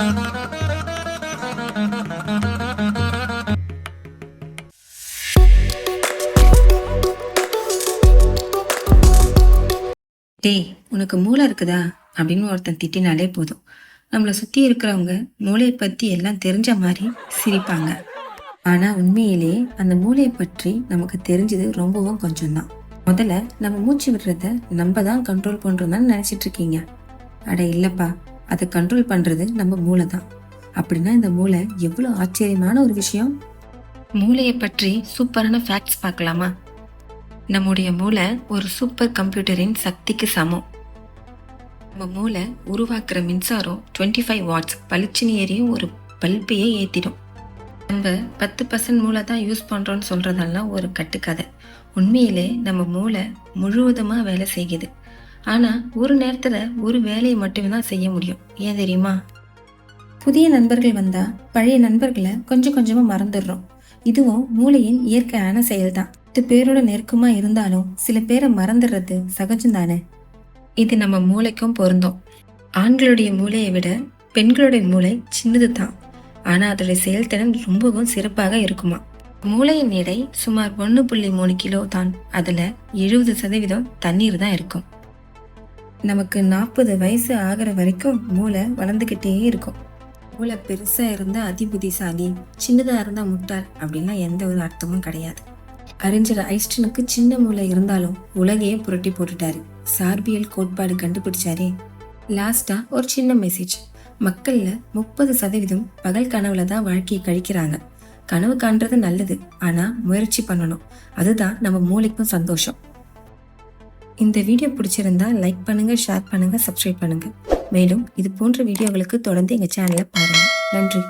டேய் உனக்கு மூளை இருக்குதா? அப்படின்னு ஒருத்தன் திட்டினாலே போதும். நம்மளை சுற்றி இருக்கிறவங்க மூளையை பற்றி எல்லாம் தெரிஞ்ச மாதிரி சிரிப்பாங்க. ஆனால் உண்மையிலே அந்த மூளையை பற்றி நமக்கு தெரிஞ்சது ரொம்பவும் கொஞ்சம்தான். முதல்ல நம்ம மூச்சு விடுறத நம்ம தான் கண்ட்ரோல் பண்ணுறோம்னு நினச்சிட்டு இருக்கீங்க. அட இல்லைப்பா. அதை கண்ட்ரோல் பண்ணுறது நம்ம மூளை தான். அப்படின்னா இந்த மூளை எவ்வளோ ஆச்சரியமான ஒரு விஷயம்? மூளையை பற்றி சூப்பரான ஃபேக்ட்ஸ் பார்க்கலாமா? நம்முடைய மூளை ஒரு சூப்பர் கம்ப்யூட்டரின் சக்திக்கு சமம். நம்ம மூளை உருவாக்குற மின்சாரம் 25 ஃபைவ் வாட்ஸ் பளிச்சுன்னு ஏறியும் ஒரு பல்பையே ஏற்றிடும் நம்ம பத்து பர்சன்ட் மூளை தான் யூஸ் பண்ணுறோன்னு சொல்கிறதெல்லாம் ஒரு கட்டுக்கதை. உண்மையிலே நம்ம மூளை முழுவதுமாக வேலை செய்யுது. ஆனால் ஒரு நேரத்தில் ஒரு வேலையை மட்டுமே தான் செய்ய முடியும். ஏன் தெரியுமா? புதிய நண்பர்கள் வந்தால் பழைய நண்பர்களை கொஞ்சம் கொஞ்சமாக மறந்துடுறோம். இதுவும் மூளையின் இயற்கையான செயல்தான். பத்து பேரோட நெருக்கமாக இருந்தாலும் சில பேரை மறந்துடுறது சகஜம்தானே? இது நம்ம மூளைக்கும் பொருந்தும். ஆண்களுடைய மூளையை விட பெண்களுடைய மூளை சின்னது தான் ஆனால் அதோடைய செயல்திறன் ரொம்பவும் சிறப்பாக இருக்குமா? மூளையின் எடை சுமார் ஒன்று புள்ளி மூணு கிலோ தான். அதில் எழுபது சதவீதம் தண்ணீர் தான் இருக்கும். நமக்கு நாற்பது வயசு ஆகிற வரைக்கும் மூளை வளர்ந்துக்கிட்டே இருக்கும். மூளை பெருசாக இருந்தால் அதிபுத்திசாலி சின்னதாக இருந்தால் முட்டாள் அப்படின்லாம் எந்த ஒரு அர்த்தமும் கிடையாது. அறிஞர் ஐஸ்டனுக்கு சின்ன மூளை இருந்தாலும் உலகையே புரட்டி போட்டுட்டாரு. சார்பியல் கோட்பாடு கண்டுபிடிச்சாரே. லாஸ்டா ஒரு சின்ன மெசேஜ் மக்கள்ல முப்பது சதவீதம் பகல் கனவுல தான் வாழ்க்கையை கழிக்கிறாங்க. கனவு காண்றது நல்லது ஆனா முயற்சி பண்ணணும். அதுதான் நம்ம மூளைக்கும் சந்தோஷம். இந்த வீடியோ பிடிச்சிருந்தா லைக் பண்ணுங்க ஷேர் பண்ணுங்க சப்ஸ்கிரைப் பண்ணுங்க. மேலும் இது போன்ற வீடியோகளுக்கு தொடர்ந்து எங்க சேனலை பாருங்க. நன்றி.